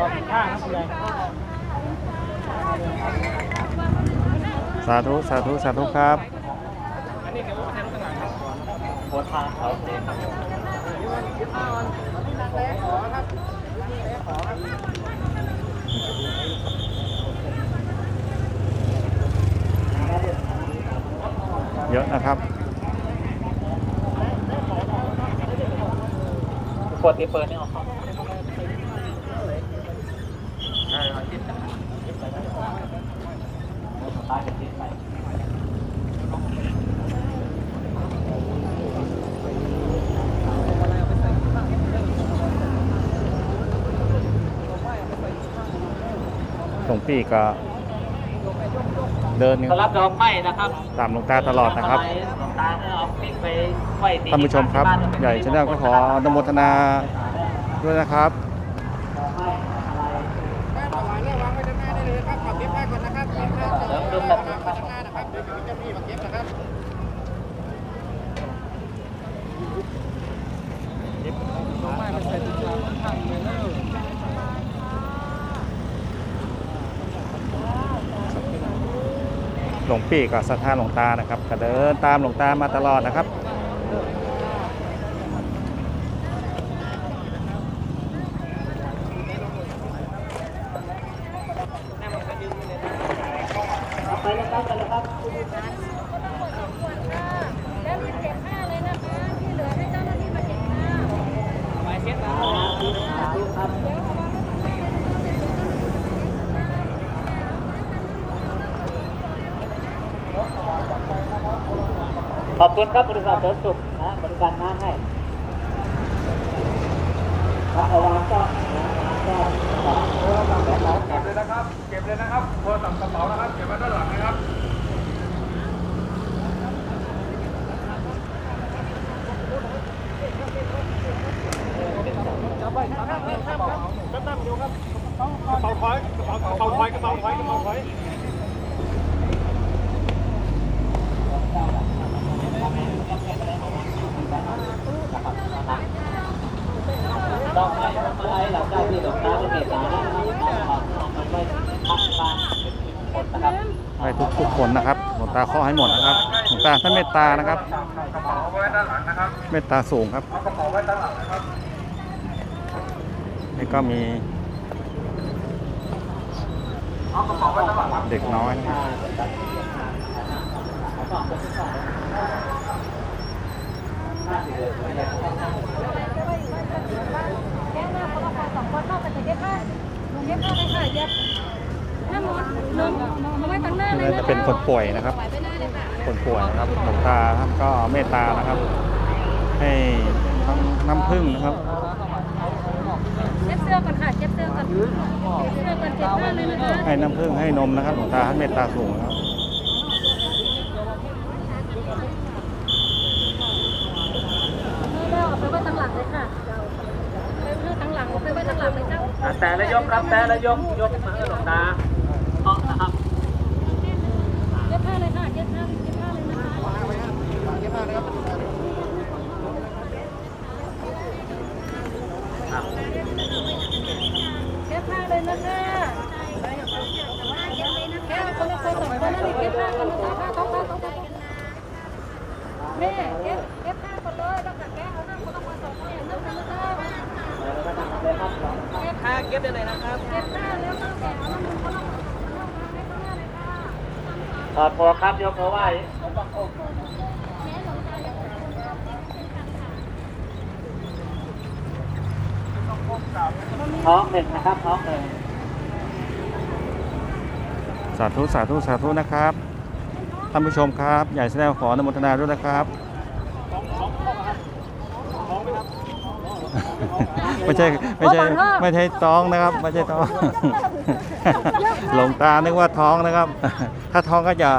สาธุสาธุสาธุครับอันนี้เดี๋ยวทำข้างหลังครับโพสทางเขาเองครับเยอะนะครับกดที่เปิดนี่ออกครับตายกันที่ไป หลวงพี่ก็ เดินสำหรับดอกไม้นะครับตามหลวงตาตลอดนะครับตาเอาปิ๊กไปไว้ที่ท่านผู้ชมครับ ใหญ่ชาแนลก็ขออนุโมทนาด้วยนะครับ เสริมดุลแบบนี้ครับ หลวงพี่กับศรัทธาหลวงตานะครับก็เดินตามหลวงตามาตลอดนะครับ ไปเลยครับไปเลยครับ แล้วรีบเก็บผ้าเลยนะคะ ที่เหลือให้เจ้าหน้าที่มาเก็บผ้า ไปเช็ดนะ ขอบคุณครับบริษัทเสริมสุขนะบริการน้ำให้ครับเอาวางก็ก็เก็บเลยนะครับ เก็บเลยนะครับโทรศัพท์กระเป๋านะครับ เก็บไว้ด้านหลังนะครับจับไว้จับไว้จับไว้กระตั้งอยู่ครับกระเป๋าถอยกระเป๋ากระเป๋าถอยกระเป๋าถอยกระเป๋าถอย ต้องให้ต้องให้หลังจากที่หลวงตาได้เมตตาแล้วนะครับเอามันไว้พักบ้านคน ให้ทุกทุกคนนะครับหลวงตาข้อให้หมดนะครับหลวงตาท่านเมตตานะครับเมตตาสูงครับเอากระเป๋าไว้ด้านหลังนะครับนี่ก็มีเอากระเป๋าไว้ด้านหลังครับเด็กน้อยนะครับ แก้หน้าคนละคนสองคนเข้ากันจะเก็บผ้าลงเก็บผ้าเลยค่ะเย็บหน้ามดลงมาไว้ตั้งหน้า เลยนี่นะจะคะเป็นคนป่วยนะครับไหวไปหน้าเลยค่ะคนป่วยนะครับหลวงตาท่านก็เมตตานะครับ ให้ทั้งน้ำผึ้งนะครับเก็บเสื้อก่อนค่ะเก็บเสื้อก่อนเก็บเสื้อก่อนเก็บผ้าเลยนะคะให้น้ำผึ้งให้นมนะครับหลวงตาท่านเมตตาสูงนะครับเราเอาไปไว้ตั้งหลังเลยค่ะไปไว้ตั้งหลังเอาไปไว้ตั้งหลังเลยเจ้าแต่ละยกครับแต่ละยกยกมาให้หลวงตาเอานะครับ เก็บผ้าเลยค่ะเก็บผ้าเก็บผ้าเลยนะ ครับเก็บผ้าเลยนะคะแค่คนละคนสองคนนั่นเก็บผ้ากันนะคะผ้าต้องผ้าต้องผ้าแม่เก็บเก็บผ้าก่อนเลยแล้วก็แกะเอาหน้าคนละคนสองคนอย่างนั้นนะคะเก็บผ้าเก็บได้เลยนะครับเก็บผ้าแล้วก็แกะเอาน้ำมันคนละคนเอมาให้ข้างหน้าเลยค่ะถอดหมวกครับยกมือไหว้ ท้องหนึ่งนะครับท้องหนึ่งสาธุสาธุสาธุนะครับท่านผู้ชมครับใหญ่แสดงขออนุโมทนาด้วยนะครับ ไม่ใช่ไม่ใช่ไม่ใช่ท้องนะครับ ไม่ใช่ท้อง หลวงตานึกว่าท้องนะครับ ถ้าท้องก็จะ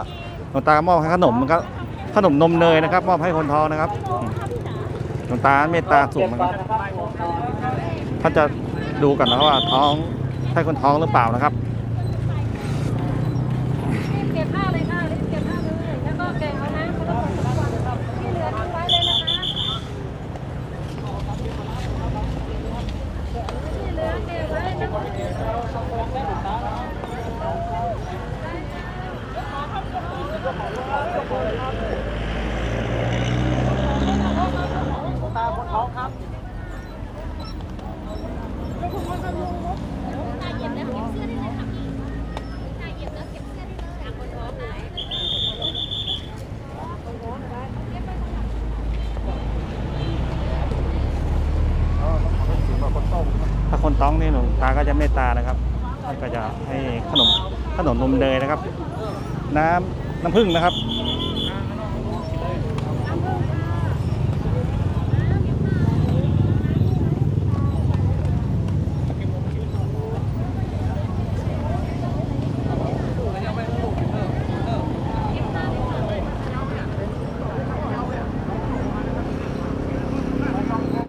หลวงตามอบให้ขนมมันก็ขนมนมเนยนะครับ มอบให้คนท้องนะครับห ลวงตาเมตตาสูงนะครับท่านจะดูกันนะว่าท้องใช่คนท้องหรือเปล่านะครับเก็บผ้าเลยค่ะรีบเก็บผ้าเลยแล้วก็แกะเอานะคนละคนที่เหลือทิ้งไว้เลยนะคะที่เหลือเก็บไว้นะคะ ท้องครับ ตาเหยียบแล้วเก็บเสื้อได้เลยค่ะพี่ตาเหยียบแล้วเก็บเสื้อได้เลยจากคนท้องไหน ถ้า คนท้องนี่หลวงตาก็จะเมตตานะครับท่านก็จะให้ขนมขนมนมเนยนะครับ น้ำน้ำผึ้งนะครับ